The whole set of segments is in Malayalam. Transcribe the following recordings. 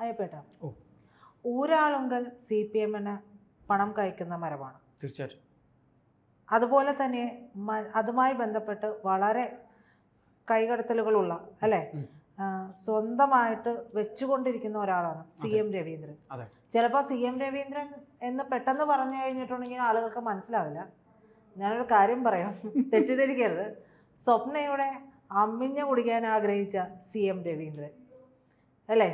അയ്യപ്പേട്ട. ഊരാളുങ്കൽ സി പി എമ്മിന് പണം കഴിക്കുന്ന മരമാണ്. തീർച്ചയായിട്ടും. അതുപോലെ തന്നെ അതുമായി ബന്ധപ്പെട്ട് വളരെ കൈകടത്തലുകളുള്ള അല്ലേ? സ്വന്തമായിട്ട് വെച്ചുകൊണ്ടിരിക്കുന്ന ഒരാളാണ് സി എം രവീന്ദ്രൻ. ചിലപ്പോൾ സി എം രവീന്ദ്രൻ എന്ന് പെട്ടെന്ന് പറഞ്ഞു കഴിഞ്ഞിട്ടുണ്ടെങ്കിൽ ആളുകൾക്ക് മനസ്സിലാവില്ല. ഞാനൊരു കാര്യം പറയാം. തെറ്റിദ്ധരിക്കരുത്. സ്വപ്നയുടെ അമ്മിഞ്ഞ കുടിക്കാൻ ആഗ്രഹിച്ച സി എം രവീന്ദ്രൻ. അല്ലേ?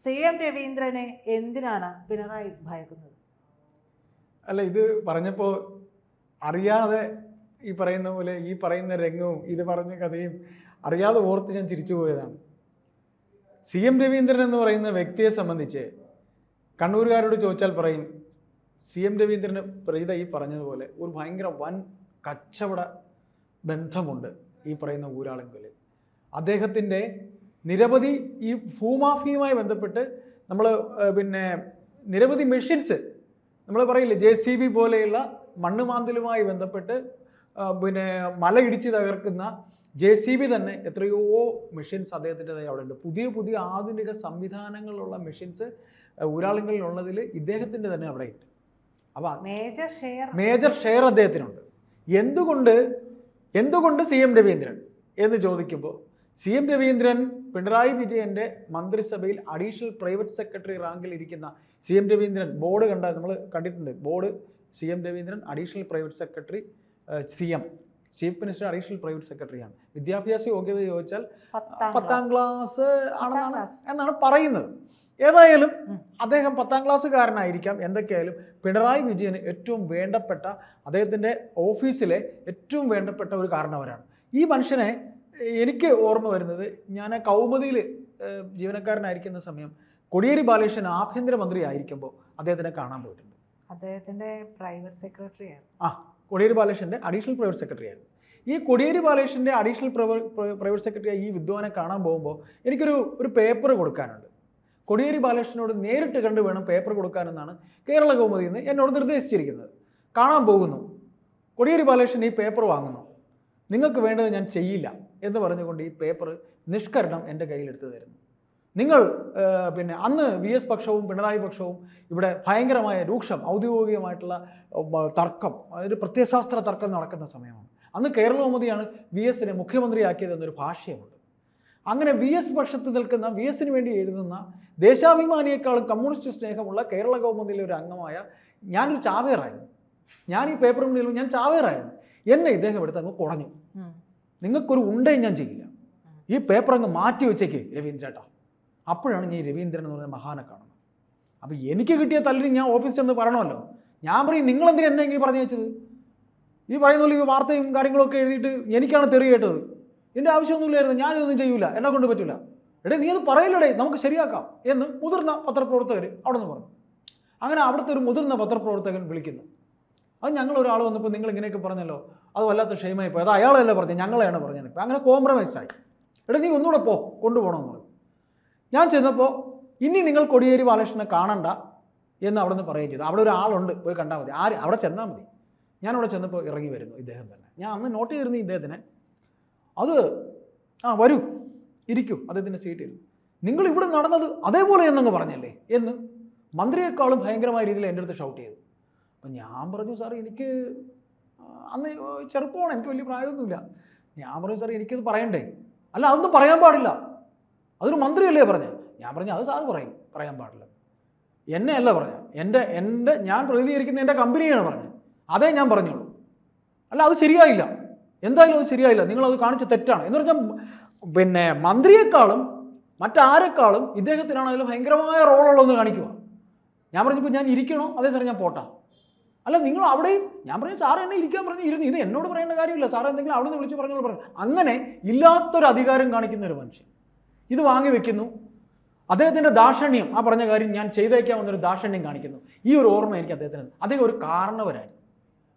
സി എം രവീന്ദ്രനെ എന്തിനാണ് പിണറായി ഭയക്കുന്നത്? അല്ല ഇത് പറഞ്ഞപ്പോൾ അറിയാതെ ഈ പറയുന്ന പോലെ ഈ പറയുന്ന രംഗവും ഇത് പറഞ്ഞ കഥയും അറിയാതെ ഓർത്ത് ഞാൻ ചിരിച്ചു പോയതാണ്. സി എം രവീന്ദ്രൻ എന്ന് പറയുന്ന വ്യക്തിയെ സംബന്ധിച്ച് കണ്ണൂരുകാരോട് ചോദിച്ചാൽ പറയും സി എം രവീന്ദ്രന് പ്രീത ഈ പറഞ്ഞതുപോലെ ഒരു ഭയങ്കര വൻ കച്ചവട ബന്ധമുണ്ട് ഈ പറയുന്ന ഊരാളുകളിൽ അദ്ദേഹത്തിന്റെ നിരവധി ഈ ഭൂമാഫിയുമായി ബന്ധപ്പെട്ട് നമ്മൾ പിന്നെ നിരവധി മെഷീൻസ് നമ്മൾ പറയില്ലേ ജെ സി ബി പോലെയുള്ള മണ്ണ് മാന്തലുമായി ബന്ധപ്പെട്ട് പിന്നെ മല ഇടിച്ച് തകർക്കുന്ന ജെ സി ബി തന്നെ എത്രയോ മെഷീൻസ് അദ്ദേഹത്തിന്റെതായി അവിടെ ഉണ്ട് പുതിയ പുതിയ ആധുനിക സംവിധാനങ്ങളുള്ള മെഷീൻസ് ഊരാളുകളിലുള്ളതിൽ ഇദ്ദേഹത്തിന്റെ തന്നെ അവിടെ ഉണ്ട് അപ്പോൾ മേജർ ഷെയർ. മേജർ ഷെയർ അദ്ദേഹത്തിനുണ്ട്. എന്തുകൊണ്ട് എന്തുകൊണ്ട് സി എം രവീന്ദ്രൻ എന്ന് ചോദിക്കുമ്പോൾ സി എം രവീന്ദ്രൻ പിണറായി വിജയന്റെ മന്ത്രിസഭയിൽ അഡീഷണൽ പ്രൈവറ്റ് സെക്രട്ടറി റാങ്കിൽ ഇരിക്കുന്ന സി എം രവീന്ദ്രൻ ബോർഡ് കണ്ട നമ്മൾ കണ്ടിട്ടുണ്ട് board C M Raveendran additional private secretary C M chief minister additional private സെക്രട്ടറിയാണ്. വിദ്യാഭ്യാസ യോഗ്യത ചോദിച്ചാൽ പത്താം ക്ലാസ്. ആണെന്നാണ് എന്നാണ് പറയുന്നത്. ഏതായാലും അദ്ദേഹം പത്താം ക്ലാസ്സുകാരനായിരിക്കാം. എന്തൊക്കെയായാലും പിണറായി വിജയന് ഏറ്റവും വേണ്ടപ്പെട്ട അദ്ദേഹത്തിന്റെ ഓഫീസിലെ ഏറ്റവും വേണ്ടപ്പെട്ട ഒരു കാരണവരാണ്. ഈ മനുഷ്യനെ എനിക്ക് ഓർമ്മ വരുന്നത് ഞാൻ കൗമുദിയിൽ ജീവനക്കാരനായിരിക്കുന്ന സമയം കൊടിയേരി ബാലകൃഷ്ണൻ ആഭ്യന്തരമന്ത്രി ആയിരിക്കുമ്പോൾ അദ്ദേഹത്തിനെ കാണാൻ പോയിട്ടുണ്ട്. അദ്ദേഹത്തിന്റെ പ്രൈവറ്റ് സെക്രട്ടറി ആ കൊടിയേരി ബാലകൃഷ്ണന്റെ അഡീഷണൽ പ്രൈവറ്റ് സെക്രട്ടറി ആയിരുന്നു. ഈ കൊടിയേരി ബാലകൃഷ്ണന്റെ അഡീഷണൽ പ്രൈവറ്റ് സെക്രട്ടറി ഈ വിദ്വാനെ കാണാൻ പോകുമ്പോൾ എനിക്കൊരു ഒരു പേപ്പർ കൊടുക്കാനുണ്ട്. കൊടിയേരി ബാലകൃഷ്ണനോട് നേരിട്ട് കണ്ട് വേണം പേപ്പർ കൊടുക്കാനെന്നാണ് കേരള കൗമുദിയിൽ നിന്ന് എന്നോട് നിർദ്ദേശിച്ചിരിക്കുന്നത്. കാണാൻ പോകുന്നു. കൊടിയേരി ബാലകൃഷ്ണൻ ഈ പേപ്പർ വാങ്ങുന്നു. നിങ്ങൾക്ക് വേണ്ടത് ഞാൻ ചെയ്യില്ല. എന്ന് പറഞ്ഞുകൊണ്ട് ഈ പേപ്പർ നിഷ്കരണം എന്റെ കയ്യിലെടുത്ത് തരുന്നു. നിങ്ങൾ പിന്നെ അന്ന് വി എസ് പക്ഷവും പിണറായി പക്ഷവും ഇവിടെ ഭയങ്കരമായ രൂക്ഷം ഔദ്യോഗികമായിട്ടുള്ള തർക്കം ഒരു പ്രത്യയശാസ്ത്ര തർക്കം നടക്കുന്ന സമയമാണ്. അന്ന് കേരള കൗമുദിയാണ് വി എസിനെ മുഖ്യമന്ത്രിയാക്കിയതെന്നൊരു ഭാഷയമുണ്ട്. അങ്ങനെ വി എസ് പക്ഷത്ത് നിൽക്കുന്ന വി എസിന് വേണ്ടി എഴുതുന്ന ദേശാഭിമാനിയേക്കാളും കമ്മ്യൂണിസ്റ്റ് സ്നേഹമുള്ള കേരള കൗമുദിയിലെ ഒരു അംഗമായ ഞാനൊരു ചാവേറായിരുന്നു. ഞാൻ ഈ പേപ്പറിൽ ഞാൻ ചാവേറായിരുന്നു. എന്നെ ഇദ്ദേഹം എടുത്ത് അങ്ങ് കുടഞ്ഞു നിങ്ങൾക്കൊരു ഉണ്ടേ ഞാൻ ചെയ്യില്ല. ഈ പേപ്പർ അങ്ങ് മാറ്റി വെച്ചേക്ക് രവീന്ദ്രേട്ടാ അപ്പോഴാണ് ഞാൻ രവീന്ദ്രൻ എന്ന് പറയുന്ന മഹാനെ കാണുന്നത്. അപ്പോൾ എനിക്ക് കിട്ടിയ തല്ലിന് ഞാൻ ഓഫീസിൽ ചെന്ന് പറയണമല്ലോ. ഞാൻ പറയും നിങ്ങളെന്തിനാ എന്നെ ഇങ്ങനെ പറഞ്ഞു വെച്ചത്? ഈ പറയുന്ന പോലെ ഈ വാർത്തയും കാര്യങ്ങളൊക്കെ എഴുതിയിട്ട് എനിക്കാണ് തെറി കേട്ടത്. എന്റെ ആവശ്യമൊന്നുമില്ലായിരുന്നു ഞാനിതൊന്നും ചെയ്യൂല എന്നെ കൊണ്ട് പറ്റില്ല എടേ നീ അത് പറയില്ലടേ നമുക്ക് ശരിയാക്കാം എന്ന് മുതിർന്ന പത്രപ്രവർത്തകർ അവിടെ നിന്ന് പറഞ്ഞു. അങ്ങനെ അവിടുത്തെ ഒരു മുതിർന്ന പത്രപ്രവർത്തകൻ വിളിക്കുന്നു. അത് ഞങ്ങൾ ഒരാൾ വന്നപ്പോൾ നിങ്ങൾ ഇങ്ങനെയൊക്കെ പറഞ്ഞല്ലോ. അത് വല്ലാത്ത ക്ഷേമമായി പോയി. അത് അയാളല്ല പറഞ്ഞത്? ഞങ്ങളെയാണ് പറഞ്ഞത്. അങ്ങനെ കോംപ്രമൈസ് ആയി. എടാ നീ ഒന്നുകൂടെ പോ കൊണ്ടുപോകണമെന്ന് പറഞ്ഞു. ഞാൻ ചെന്നപ്പോൾ ഇനി നിങ്ങൾ കൊടിയേരി ബാലകൃഷ്ണനെ കാണണ്ട എന്ന് അവിടെ നിന്ന് പറയുകയും ചെയ്തു. അവിടെ ഒരാളുണ്ട് പോയി കണ്ടാൽ മതി. ആര്? അവിടെ ചെന്നാൽ മതി. ഞാൻ അവിടെ ചെന്നപ്പോൾ ഇറങ്ങി വരുന്നു ഇദ്ദേഹം തന്നെ. ഞാൻ അന്ന് നോട്ട് ചെയ്തിരുന്നു ഇദ്ദേഹത്തിനെ. അത് ആ വരൂ. ഇരിക്കൂ. അദ്ദേഹത്തിന്റെ സീറ്റിൽ നിങ്ങൾ ഇവിടെ നടന്നത് അതേപോലെ എന്നങ്ങ് പറഞ്ഞല്ലേ എന്ന് മന്ത്രിയെക്കാളും ഭയങ്കരമായ രീതിയിൽ എന്റെ അടുത്ത് ഷൗട്ട് ചെയ്തു. അപ്പം ഞാൻ പറഞ്ഞു സാർ എനിക്ക് അന്ന് ചെറുപ്പമാണ് എനിക്ക് വലിയ പ്രായമൊന്നുമില്ല. ഞാൻ പറഞ്ഞു സാർ എനിക്കത് പറയണ്ടേ? അല്ല അതൊന്നും പറയാൻ പാടില്ല. അതൊരു മന്ത്രിയല്ലേ പറഞ്ഞത് ഞാൻ പറഞ്ഞു അത് സാർ പറയും പറയാൻ പാടില്ല. എന്നെ അല്ല പറഞ്ഞത് എന്റെ എന്റെ ഞാൻ പ്രതിനിധീകരിക്കുന്ന എന്റെ കമ്പനിയാണ് പറഞ്ഞത് അതേ ഞാൻ പറഞ്ഞോളൂ. അല്ല അത് ശരിയായില്ല. എന്തായാലും അത് ശരിയായില്ല. നിങ്ങളത് കാണിച്ച തെറ്റാണ്. എന്ന് പറഞ്ഞാൽ പിന്നെ മന്ത്രിയെക്കാളും മറ്റാരെക്കാളും ഇദ്ദേഹത്തിനാണ് അതിൽ ഭയങ്കരമായ റോളുള്ളതെന്ന് കാണിക്കുക. ഞാൻ പറഞ്ഞപ്പോൾ ഞാൻ ഇരിക്കണോ? അതേ സാറേ ഞാൻ പോട്ടാ. അല്ല നിങ്ങൾ അവിടെയും ഞാൻ പറഞ്ഞു സാർ എന്നെ ഇരിക്കാൻ പറഞ്ഞു ഇരുന്ന്. ഇത് എന്നോട് പറയേണ്ട കാര്യമില്ല. സാർ എന്തെങ്കിലും അവിടെ നിന്ന് വിളിച്ച് പറഞ്ഞോളൂ പറഞ്ഞു അങ്ങനെ ഇല്ലാത്തൊരു അധികാരം കാണിക്കുന്ന ഒരു മനുഷ്യൻ. ഇത് വാങ്ങി വെക്കുന്നു. അദ്ദേഹത്തിന്റെ ദാക്ഷണ്യം ആ പറഞ്ഞ കാര്യം ഞാൻ ചെയ്തേക്കാമെന്നൊരു ദാക്ഷണ്യം കാണിക്കുന്നു. ഈ ഒരു ഓർമ്മ എനിക്ക് അദ്ദേഹത്തിന് അദ്ദേഹം ഒരു കാരണവരായിരുന്നു.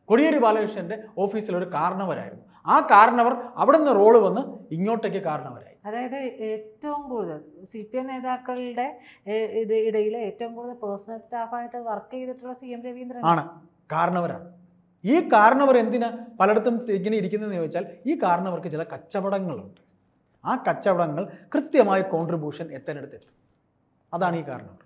കൊടിയേരി ബാലകൃഷ്ണന്റെ ഓഫീസിൽ ഒരു കാരണവരായിരുന്നു. ആ കാരണവർ അവിടെ നിന്ന് റോൾ വന്ന് ഇങ്ങോട്ടേക്ക് കാരണവരായി. അതായത് ഏറ്റവും കൂടുതൽ സി പി എം നേതാക്കളുടെ ഇത് ഇടയിലെ ഏറ്റവും കൂടുതൽ പേഴ്സണൽ സ്റ്റാഫായിട്ട് വർക്ക് ചെയ്തിട്ടുള്ള സി എം രവീന്ദ്രൻ ആണ്. കാരണവരാണ്. ഈ കാരണവർ എന്തിനാ പലയിടത്തും ഇങ്ങനെ ഇരിക്കുന്നതെന്ന് ചോദിച്ചാൽ ഈ കാരണവർക്ക് ചില കച്ചവടങ്ങളുണ്ട്. ആ കച്ചവടങ്ങൾ കൃത്യമായ കോൺട്രിബ്യൂഷൻ എത്തേണ്ടടുത്ത് എത്തും. അതാണ് ഈ കാരണവർ.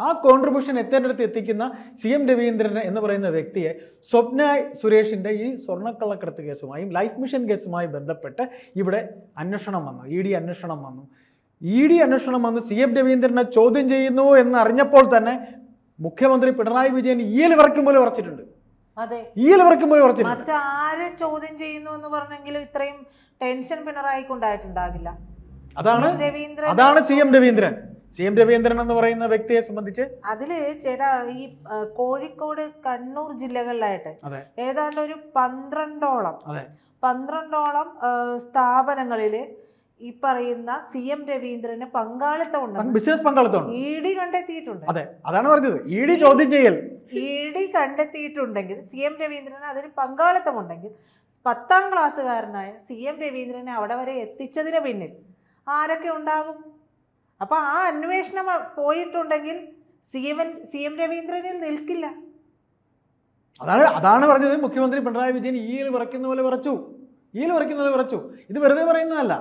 ആ കോൺട്രിബ്യൂഷൻ എത്തേണ്ടടുത്ത് എത്തിക്കുന്ന സി എം രവീന്ദ്രൻ എന്ന് പറയുന്ന വ്യക്തിയെ സ്വപ്ന സുരേഷിന്റെ ഈ സ്വർണക്കള്ളക്കടത്ത് കേസുമായും ലൈഫ് മിഷൻ കേസുമായി ബന്ധപ്പെട്ട് ഇവിടെ അന്വേഷണം വന്നു. ഇ ഡി അന്വേഷണം വന്നു. ഇ ഡി അന്വേഷണം വന്ന് സി എം രവീന്ദ്രനെ ചോദ്യം ചെയ്യുന്നു എന്ന് അറിഞ്ഞപ്പോൾ തന്നെ മുഖ്യമന്ത്രി പിണറായി വിജയൻ ഈ വറക്കും പോലെ ഉറച്ചിട്ടുണ്ട്. അതെ. ഈയൽ വറക്കും പോലെ ഉറച്ചിട്ടുണ്ട്. മറ്റാരെ ചോദ്യം ചെയ്യുന്നു എന്ന് പറഞ്ഞെങ്കിലും ഇത്രയും ടെൻഷൻ പിണറായിക്ക് ഉണ്ടായിട്ടുണ്ടാകില്ല അതാണ് രവീന്ദ്രൻ അതാണ് C M Raveendran. C M Raveendran എന്ന് പറയുന്ന വ്യക്തിയെ സംബന്ധിച്ച് അതിൽ ചേട്ടാ ഈ കോഴിക്കോട് കണ്ണൂർ ജില്ലകളിലായിട്ട്. ഏതാണ്ട് ഒരു പന്ത്രണ്ടോളം. പന്ത്രണ്ടോളം സ്ഥാപനങ്ങളിൽ ഈ പറയുന്ന സി എം രവീന്ദ്രന് പങ്കാളിത്തം ഉണ്ടെന്ന് ബിസിനസ് പങ്കാളിത്തമാണ് ഇ ഡി കണ്ടെത്തിയിട്ടുണ്ട്. അതെ അതാണ് പറഞ്ഞത്. ഇ ഡി ചോദ്യം ചെയ്യൽ. ഇ ഡി കണ്ടെത്തിയിട്ടുണ്ടെങ്കിൽ സി എം രവീന്ദ്രന് അതിന് പങ്കാളിത്തമുണ്ടെങ്കിൽ പത്താം ക്ലാസ്സുകാരനായ സി എം രവീന്ദ്രനെ അവിടെ വരെ എത്തിച്ചതിന് പിന്നിൽ ആരൊക്കെ ഉണ്ടാകും? അപ്പൊ ആ അന്വേഷണം പോയിട്ടുണ്ടെങ്കിൽ സി എം സി എം രവീന്ദ്രനിൽ നിൽക്കില്ല. അതാണ് അതാണ് പറഞ്ഞത് മുഖ്യമന്ത്രി പിണറായി വിജയൻ ഈയിൽ വിറയ്ക്കുന്ന പോലെ വിറച്ചു. ഈയിൽ വിറയ്ക്കുന്ന പോലെ വിറച്ചു. ഇത് വെറുതെ പറയുന്നതല്ല.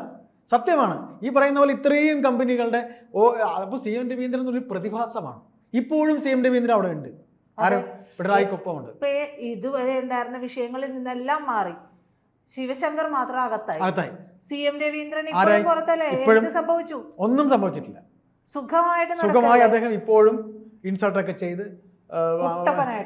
സത്യമാണ്. ഈ പറയുന്ന പോലെ ഇത്രയും കമ്പനികളുടെ ഓ അപ്പോൾ സി എം രവീന്ദ്രൻ എന്നൊരു പ്രതിഭാസമാണ്. ഇപ്പോഴും സി എം രവീന്ദ്രൻ അവിടെ ഉണ്ട്. ആരും? പിണറായിക്കൊപ്പമുണ്ട്. ഇതുവരെ ഉണ്ടായിരുന്ന വിഷയങ്ങളിൽ നിന്നെല്ലാം മാറി. ശിവശങ്കർ മാത്രം അകത്തായി. അകത്തായി. C M Raveendran? ഇപ്പോഴും പുറത്തല്ലേ? എന്ത് സംഭവിച്ചു? ഒന്നും സംഭവിച്ചിട്ടില്ല. സുഖമായിട്ട് സുഖമായി അദ്ദേഹം ഇപ്പോഴും ഇൻസൾട്ടൊക്കെ ചെയ്ത്.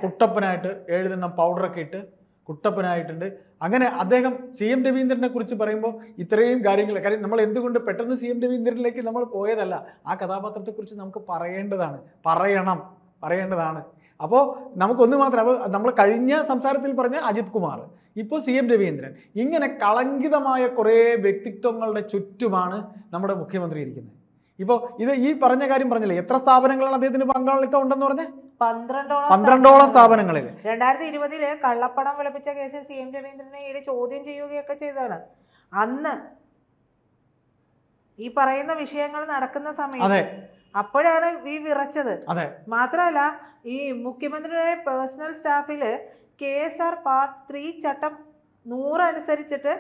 കുട്ടപ്പനായിട്ട് എഴുതുന്ന പൗഡറൊക്കെ ഇട്ട് കുട്ടപ്പനായിട്ടുണ്ട്. അങ്ങനെ അദ്ദേഹം സി എം രവീന്ദ്രനെ കുറിച്ച് പറയുമ്പോൾ ഇത്രയും കാര്യങ്ങൾ കാര്യം നമ്മൾ എന്തുകൊണ്ട് പെട്ടെന്ന് സി എം രവീന്ദ്രനിലേക്ക് നമ്മൾ പോയതല്ല ആ കഥാപാത്രത്തെക്കുറിച്ച് നമുക്ക് പറയേണ്ടതാണ് പറയണം പറയേണ്ടതാണ്. അപ്പോൾ നമുക്കൊന്ന് മാത്രം അപ്പോൾ നമ്മൾ കഴിഞ്ഞ സംസാരത്തിൽ പറഞ്ഞ അജിത് കുമാർ ഇപ്പോൾ സി എം രവീന്ദ്രൻ ഇങ്ങനെ കളങ്കിതമായ കുറേ വ്യക്തിത്വങ്ങളുടെ ചുറ്റുമാണ് നമ്മുടെ മുഖ്യമന്ത്രി ഇരിക്കുന്നത്. ഇപ്പോൾ ഇത് ഈ പറഞ്ഞ കാര്യം പറഞ്ഞില്ലേ എത്ര സ്ഥാപനങ്ങളാണ് അദ്ദേഹത്തിന് പങ്കാളിത്തം ഉണ്ടെന്ന് പറഞ്ഞ? പന്ത്രണ്ടോളം പന്ത്രണ്ടോളം സ്ഥാപനങ്ങളിൽ രണ്ടായിരത്തി ഇരുപതിൽ കള്ളപ്പണം വെളുപ്പിച്ച കേസിൽ സി എം രവീന്ദ്രനെ ഇടി ചോദ്യം ചെയ്യുകയൊക്കെ ചെയ്തതാണ്. അന്ന് ഈ പറയുന്ന വിഷയങ്ങൾ നടക്കുന്ന സമയത്ത് അപ്പോഴാണ് ഈ വിറച്ചത്. മാത്രമല്ല ഈ മുഖ്യമന്ത്രിയുടെ personal സ്റ്റാഫിൽ K S R part three ചട്ടം നൂറ് അനുസരിച്ചിട്ട്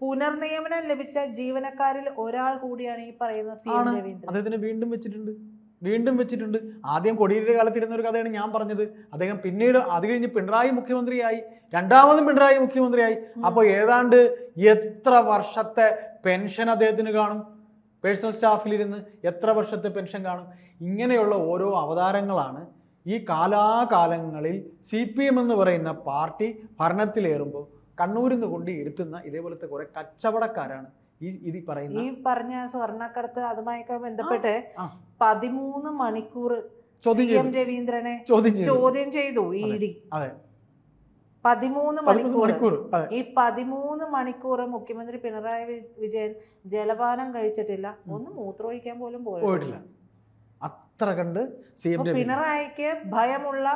പുനർനിയമനം ലഭിച്ച ജീവനക്കാരിൽ ഒരാൾ കൂടിയാണ് ഈ പറയുന്ന സി എം രവീന്ദ്രൻ. വീണ്ടും വെച്ചിട്ടുണ്ട്. വീണ്ടും വെച്ചിട്ടുണ്ട്. ആദ്യം കൊടിയേരിയുടെ കാലത്തിരുന്ന ഒരു കഥയാണ് ഞാൻ പറഞ്ഞത്. അദ്ദേഹം പിന്നീട് അത് കഴിഞ്ഞ് പിണറായി മുഖ്യമന്ത്രിയായി രണ്ടാമതും പിണറായി മുഖ്യമന്ത്രിയായി. അപ്പോൾ ഏതാണ്ട് എത്ര വർഷത്തെ പെൻഷൻ അദ്ദേഹത്തിന് കാണും? പേഴ്സണൽ സ്റ്റാഫിലിരുന്ന് എത്ര വർഷത്തെ പെൻഷൻ കാണും? ഇങ്ങനെയുള്ള ഓരോ അവതാരങ്ങളാണ് ഈ കാലാകാലങ്ങളിൽ സി പി എം എന്ന് പറയുന്ന പാർട്ടി ഭരണത്തിലേറുമ്പോൾ കണ്ണൂരിൽ നിന്ന് കൊണ്ട് ഇരുത്തുന്ന ഇതേപോലത്തെ കുറേ കച്ചവടക്കാരാണ് ഈ ഇത് ഈ പറയുന്ന ഈ പറഞ്ഞ സ്വർണക്കടത്ത് അതുമായൊക്കെ ബന്ധപ്പെട്ട്. പതിമൂന്ന് മണിക്കൂർ സി എം രവീന്ദ്രനെ ചോദ്യം ചെയ്തു. E D. പതിമൂന്ന് മണിക്കൂർ ഈ പതിമൂന്ന് മണിക്കൂർ മുഖ്യമന്ത്രി പിണറായി വിജയൻ ജലപാനം കഴിച്ചിട്ടില്ല. ഒന്ന് മൂത്രമൊഴിക്കാൻ പോലും പോയിട്ടില്ല. അത്ര കണ്ട് സി എം പിണറായിക്ക് ഭയമുള്ള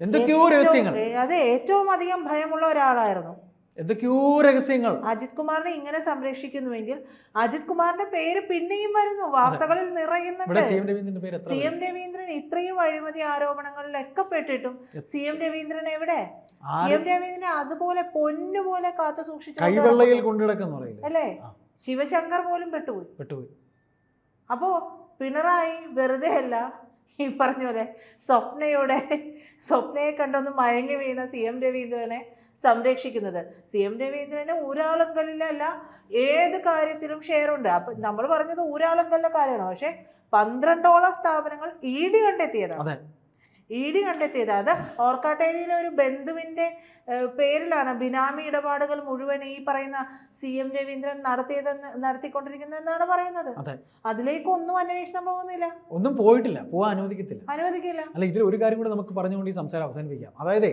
എന്തൊക്കെയോ രഹസ്യങ്ങൾ. അത് ഏറ്റവും അധികം ഭയമുള്ള ഒരാളായിരുന്നു. എന്തൊക്കെയോ രഹസ്യങ്ങൾ. അജിത് കുമാറിനെ ഇങ്ങനെ സംരക്ഷിക്കുന്നുവെങ്കിൽ അജിത് കുമാറിന്റെ പേര് പിന്നെയും വരുന്നു. വാർത്തകളിൽ നിറയുന്നുണ്ട്. C M? രവീന്ദ്രൻ ഇത്രയും അഴിമതി ആരോപണങ്ങളിലൊക്കെ പെട്ടിട്ടും സി എം രവീന്ദ്രൻ എവിടെ? സി എം രവീന്ദ്രനെ അതുപോലെ പൊന്നുപോലെ കാത്തു സൂക്ഷിച്ചു അല്ലേ? ശിവശങ്കർ പോലും പെട്ടുപോയി. പെട്ടുപോയി. അപ്പോ പിണറായി വെറുതെ അല്ല ഈ പറഞ്ഞ പോലെ സ്വപ്നയുടെ സ്വപ്നയെ കണ്ടൊന്ന് മയങ്ങി വീണ സി എം രവീന്ദ്രനെ സംരക്ഷിക്കുന്നത്. സി എം രവീന്ദ്രന് ഊരാളുങ്കലിലല്ല ഏത് കാര്യത്തിലും ഷെയറുണ്ട് അപ്പൊ നമ്മൾ പറഞ്ഞത് ഊരാളുങ്കലിലെ കാര്യമാണ്. പക്ഷെ പന്ത്രണ്ടോളം സ്ഥാപനങ്ങൾ ഇ ഡി കണ്ടെത്തിയതാണ്. ഇ ഡി കണ്ടെത്തിയത്. അത് ഓർക്കാട്ടേരിയിലെ ഒരു ബന്ധുവിന്റെ പേരിലാണ് ബിനാമി ഇടപാടുകൾ മുഴുവൻ ഈ പറയുന്ന സി എം രവീന്ദ്രൻ നടത്തിയതെന്ന് നടത്തിക്കൊണ്ടിരിക്കുന്നതെന്നാണ് പറയുന്നത്. അതിലേക്ക് ഒന്നും അന്വേഷണം പോകുന്നില്ല. ഒന്നും പോയിട്ടില്ല. പോകാൻ അനുവദിക്കത്തില്ല. അനുവദിക്കില്ല. അല്ല ഇതിൽ ഒരു കാര്യം കൂടെ നമുക്ക് പറഞ്ഞുകൊണ്ട് ഈ സംസാരം അവസാനിപ്പിക്കാം. അതായത്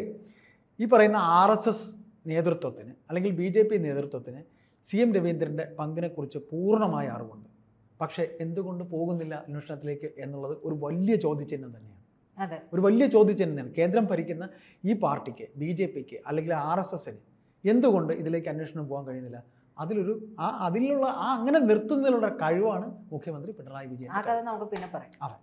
ഈ പറയുന്ന ആർ എസ് എസ് നേതൃത്വത്തിന് അല്ലെങ്കിൽ ബി ജെ പി നേതൃത്വത്തിന് സി എം രവീന്ദ്രന്റെ പങ്കിനെക്കുറിച്ച് പൂർണമായ അറിവുണ്ട്. പക്ഷേ എന്തുകൊണ്ട് പോകുന്നില്ല അന്വേഷണത്തിലേക്ക് എന്നുള്ളത് ഒരു വലിയ ചോദ്യചിഹ്നം തന്നെയാണ്. അതെ. ഒരു വലിയ ചോദ്യചിഹ്നം തന്നെയാണ്. കേന്ദ്രം ഭരിക്കുന്ന ഈ പാർട്ടിക്ക് ബി ജെ പിക്ക് അല്ലെങ്കിൽ ആർ എസ് എസിന് എന്തുകൊണ്ട് ഇതിലേക്ക് അന്വേഷണം പോകാൻ കഴിയുന്നില്ല? അതിലൊരു ആ അതിലുള്ള ആ അങ്ങനെ നിർത്തുന്നതിലുള്ള കഴിവാണ് മുഖ്യമന്ത്രി പിണറായി വിജയൻ. ആ കഥ നമുക്ക് പിന്നെ പറയാം. അതെ.